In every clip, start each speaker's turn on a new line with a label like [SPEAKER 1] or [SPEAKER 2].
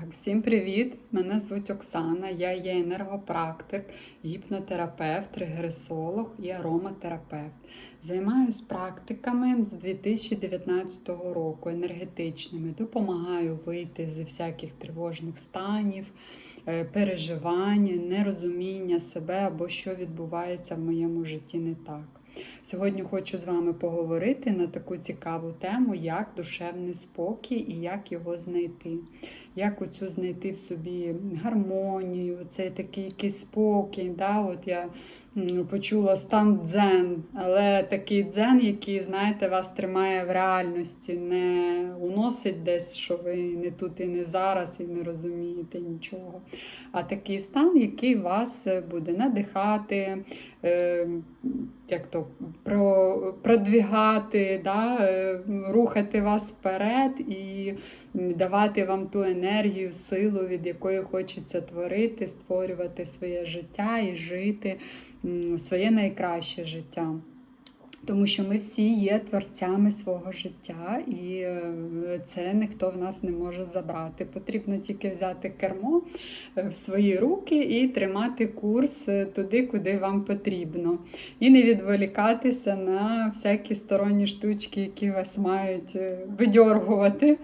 [SPEAKER 1] Так, всім привіт! Мене звуть Оксана, я є енергопрактик, гіпнотерапевт, регресолог і ароматерапевт. Займаюсь практиками з 2019 року енергетичними. Допомагаю вийти з всяких тривожних станів, е, переживань, нерозуміння себе або що відбувається в моєму житті не так. Сьогодні хочу з вами поговорити на таку цікаву тему, як душевний спокій і як його знайти. Як оцю знайти в собі гармонію, цей такий якийсь спокій. Да? От я почула стан дзен, але такий дзен, який, знаєте, вас тримає в реальності, не уносить десь, що ви не тут і не зараз, і не розумієте нічого. А такий стан, який вас буде надихати, е, як то, про, продвігати, да? е, рухати вас вперед і давати вам ту енергію, силу, від якої хочеться творити, створювати своє життя і жити своє найкраще життя. Тому що ми всі є творцями свого життя, і е, це ніхто в нас не може забрати. Потрібно тільки взяти кермо е, в свої руки і тримати курс е, туди, куди вам потрібно. І не відволікатися на всякі сторонні штучки, які вас мають видьоргувати.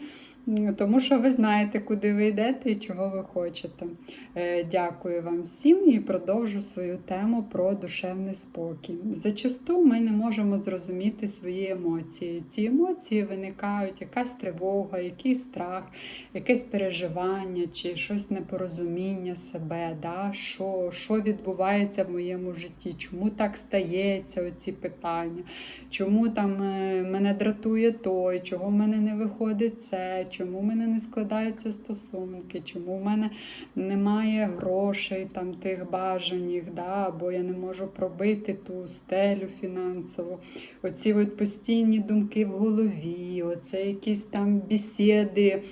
[SPEAKER 1] Тому що ви знаєте, куди ви йдете і чого ви хочете. Е, Дякую вам всім і продовжу свою тему про душевний спокій. Зачасту ми не можемо зрозуміти свої емоції. Ці емоції виникають якась тривога, якийсь страх, якесь переживання чи щось непорозуміння себе, да? що, що відбувається в моєму житті, чому так стається, оці питання, чому там е, мене дратує той, чого в мене не виходить це чому в мене не складаються стосунки, чому в мене немає грошей, там тих бажаних, да, або я не можу пробити ту стелю фінансову. Оці от постійні думки в голові, оце якісь там бесіди.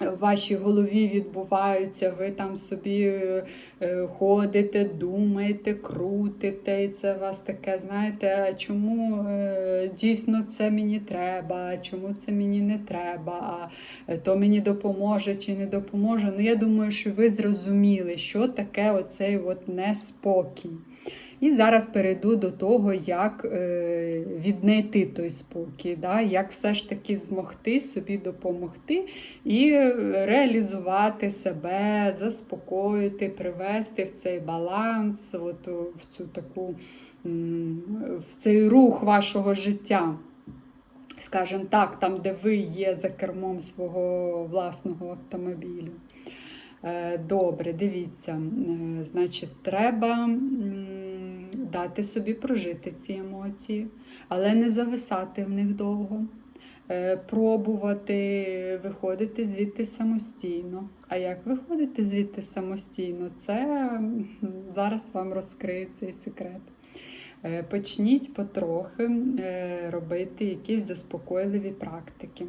[SPEAKER 1] В вашій голові відбуваються, ви там собі е, ходите, думаєте, крутите, і це у вас таке, знаєте, а чому е, дійсно це мені треба, а чому це мені не треба, а то мені допоможе чи не допоможе. Ну, я думаю, що ви зрозуміли, що таке оцей от неспокій. І зараз перейду до того, як е, віднайти той спокій, да? як все ж таки змогти собі допомогти і реалізувати себе, заспокоїти, привести в цей баланс, от, в цю таку, в цей рух вашого життя. Скажімо так, там, де ви є за кермом свого власного автомобілю. Е, Добре, дивіться, е, значить, треба дати собі прожити ці емоції, але не зависати в них довго. Е, пробувати виходити звідти самостійно. А як виходити звідти самостійно, це зараз вам розкрию цей секрет. Почніть потрохи робити якісь заспокойливі практики.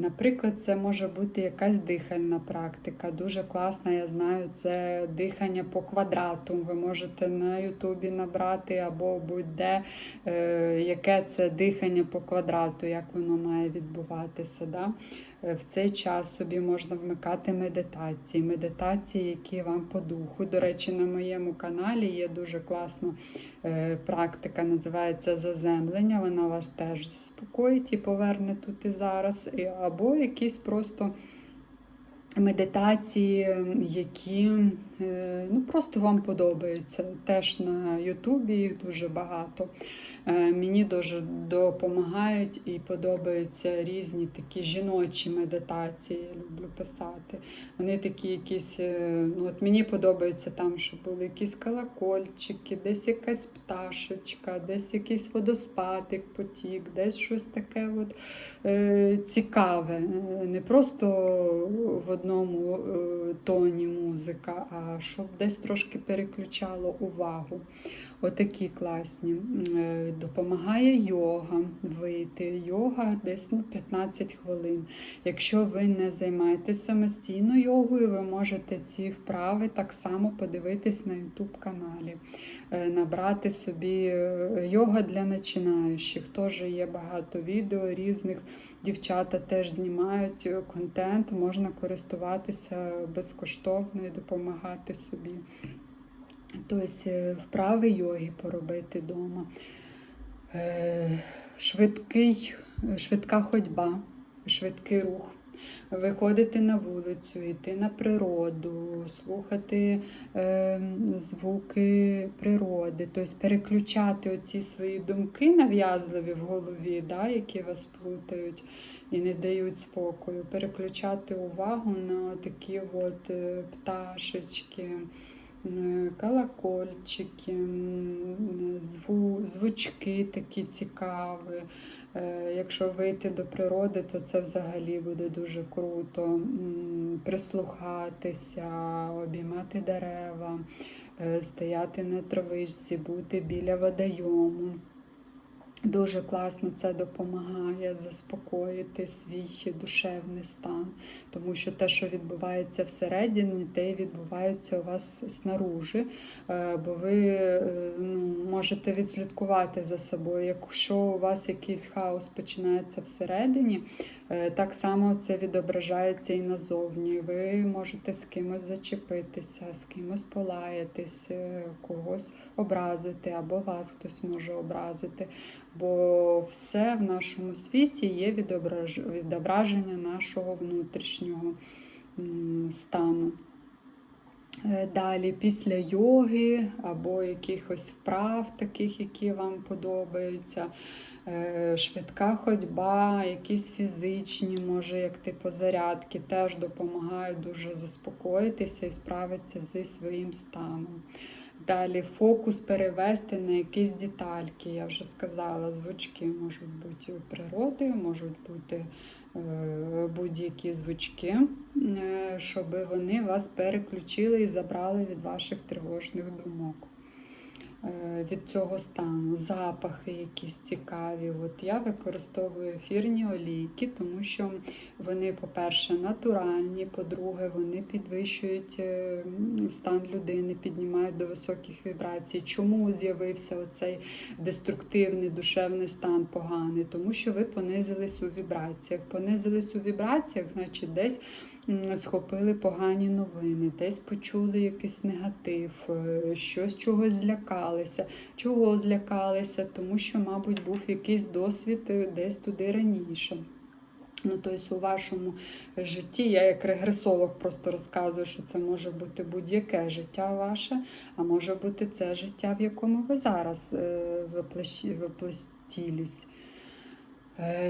[SPEAKER 1] Наприклад, це може бути якась дихальна практика. Дуже класна, я знаю, це дихання по квадрату. Ви можете на Ютубі набрати або будь-де, е, яке це дихання по квадрату, як воно має відбуватися. Да? В цей час собі можна вмикати медитації, медитації, які вам по духу. До речі, на моєму каналі є дуже класна е, практика, називається заземлення. Вона вас теж заспокоїть і поверне тут і зараз. Або якісь просто медитації, які е, ну, просто вам подобаються. Теж на Ютубі їх дуже багато. Е, мені дуже допомагають і подобаються різні такі жіночі медитації. Я люблю писати. Вони такі якісь, е, ну от мені подобається там, щоб були якісь колокольчики, десь якась пташечка, десь якийсь водоспадик, потік, десь щось таке от, е, цікаве. Не просто в одному тоні музика, а щоб десь трошки переключало увагу. Отакі класні. Е, Допомагає йога вийти. Йога десь ну, 15 хвилин. Якщо ви не займаєтесь самостійно йогою, ви можете ці вправи так само подивитись на YouTube каналі, Е, набрати собі е, йога для починаючих. Теж є багато відео різних. Дівчата теж знімають контент, можна користуватися безкоштовно і допомагати собі. Тобто е, вправи йоги поробити вдома. Швидкий, швидка ходьба, швидкий рух. Виходити на вулицю, йти на природу, слухати е, звуки природи, тобто переключати оці свої думки нав'язливі в голові, да, які вас плутають і не дають спокою, переключати увагу на такі от е, пташечки. Е, Колокольчики, зву, звучки такі цікаві. Е, Якщо вийти до природи, то це взагалі буде дуже круто. Прислухатися, обіймати дерева, е, стояти на травичці, бути біля водойому. Дуже класно це допомагає заспокоїти свій душевний стан, тому що те, що відбувається всередині, те відбувається у вас снаружи. Е, Бо ви е, ну, можете відслідкувати за собою. Якщо у вас якийсь хаос починається всередині, так само це відображається і назовні. Ви можете з кимось зачепитися, з кимось полаятись, е, когось образити, або вас хтось може образити. Бо все в нашому світі є відображ- відображення нашого внутрішнього стану. Е, Далі, після йоги або якихось вправ, таких, які вам подобаються, е, швидка ходьба, якісь фізичні, може, як типу зарядки, теж допомагають дуже заспокоїтися і справитися зі своїм станом. Далі фокус перевести на якісь детальки. Я вже сказала, звучки можуть бути природи, можуть бути будь-які звучки, е, щоб вони вас переключили і забрали від ваших тривожних думок. Е, Від цього стану, запахи якісь цікаві. От я використовую ефірні олійки, тому що вони, по-перше, натуральні, по-друге, вони підвищують е, стан людини, піднімають до високих вібрацій. Чому з'явився оцей деструктивний душевний стан поганий? Тому що ви понизились у вібраціях. Понизились у вібраціях, значить, десь схопили погані новини, десь почули якийсь негатив, е, щось чогось злякалися. Чого злякалися? Тому що, мабуть, був якийсь досвід е, десь туди раніше. Ну, тобто у вашому житті, я як регресолог просто розказую, що це може бути будь-яке життя ваше, а може бути це життя, в якому ви зараз е. Е,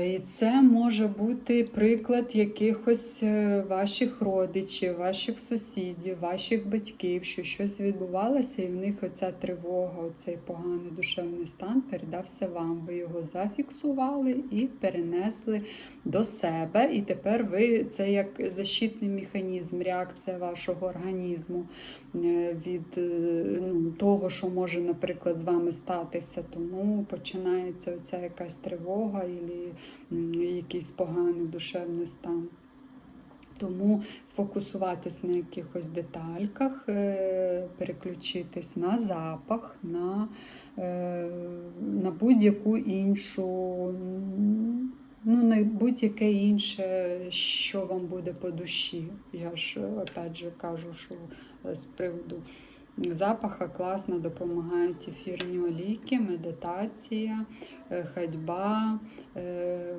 [SPEAKER 1] І це може бути приклад якихось е, ваших родичів, ваших сусідів, ваших батьків, що щось відбувалося, і в них оця тривога, оцей поганий душевний стан передався вам. Ви його зафіксували і перенесли до себе. І тепер ви це як защитний механізм, реакція вашого організму е, від е, ну, того, що може, наприклад, з вами статися. Тому починається оця якась тривога і якийсь поганий душевний стан. Тому сфокусуватись на якихось детальках, е, переключитись на запах, на, е, на будь-яку іншу, ну, на будь-яке інше, що вам буде по душі. Я ж опять же кажу, що е, з приводу запаха класно допомагають ефірні олійки, медитація, е, ходьба. е,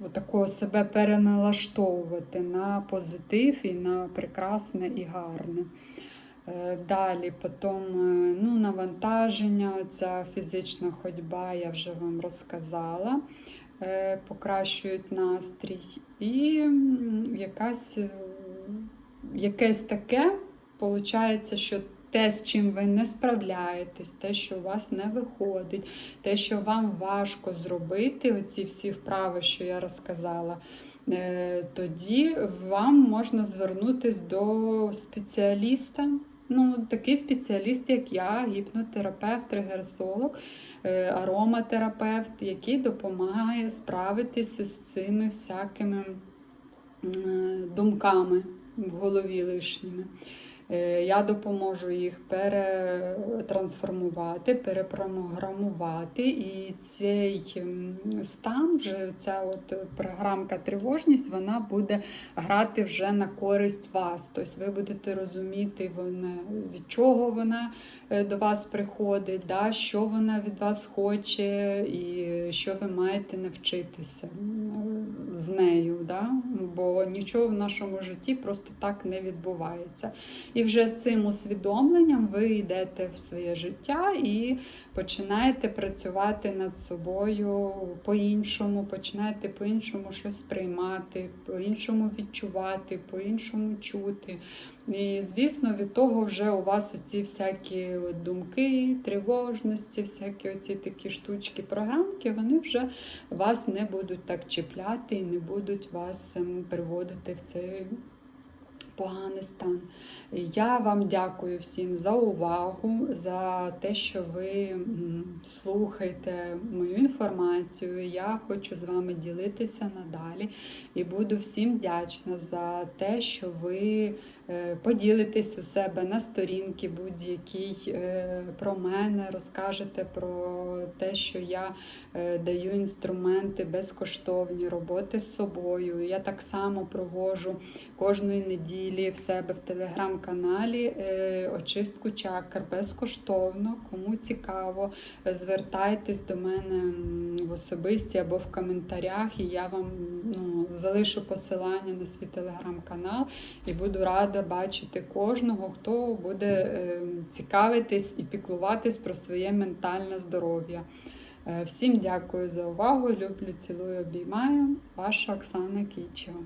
[SPEAKER 1] Отакого себе переналаштовувати на позитив і на прекрасне і гарне. Далі, потім ну, навантаження, ця фізична ходьба, я вже вам розказала, покращують настрій. І якась, е, якесь таке, виходить, що те, з чим ви не справляєтесь, те, що у вас не виходить, те, що вам важко зробити, оці всі вправи, що я розказала, е, тоді вам можна звернутися до спеціаліста, ну, такий спеціаліст, як я, гіпнотерапевт, тригерсолог, е, ароматерапевт, який допомагає справитися з цими всякими думками в голові лишніми. Е, Я допоможу їх перетрансформувати, перепрограмувати. І цей стан, вже ця от програмка тривожність, вона буде грати вже на користь вас. Тобто ви будете розуміти, вона, від чого вона е, до вас приходить, да, що вона від вас хоче, і що ви маєте навчитися з нею. Да? Бо нічого в нашому житті просто так не відбувається. І вже з цим усвідомленням ви йдете в своє життя і починаєте працювати над собою по-іншому, починаєте по-іншому щось сприймати, по-іншому відчувати, по-іншому чути. І, звісно, від того вже у вас оці всякі думки, тривожності, всякі оці такі штучки, програмки, вони вже вас не будуть так чіпляти і не будуть вас ем, приводити в цей поганий стан. Я вам дякую всім за увагу, за те, що ви слухаєте мою інформацію. Я хочу з вами ділитися надалі і буду всім вдячна за те, що ви е, поділитесь у себе на сторінки будь-якій е, про мене, розкажете про те, що я е, даю інструменти безкоштовні роботи з собою. Я так само провожу кожної неділі в себе в телеграм-каналі е, очистку чакр безкоштовно. Кому цікаво, е, звертайтесь до мене в особисті або в коментарях, і я вам ну, залишу посилання на свій телеграм-канал і буду рада бачити кожного, хто буде е, цікавитись і піклуватись про своє ментальне здоров'я. Всім дякую за увагу. Люблю, цілую, обіймаю. Ваша Оксана Кічева.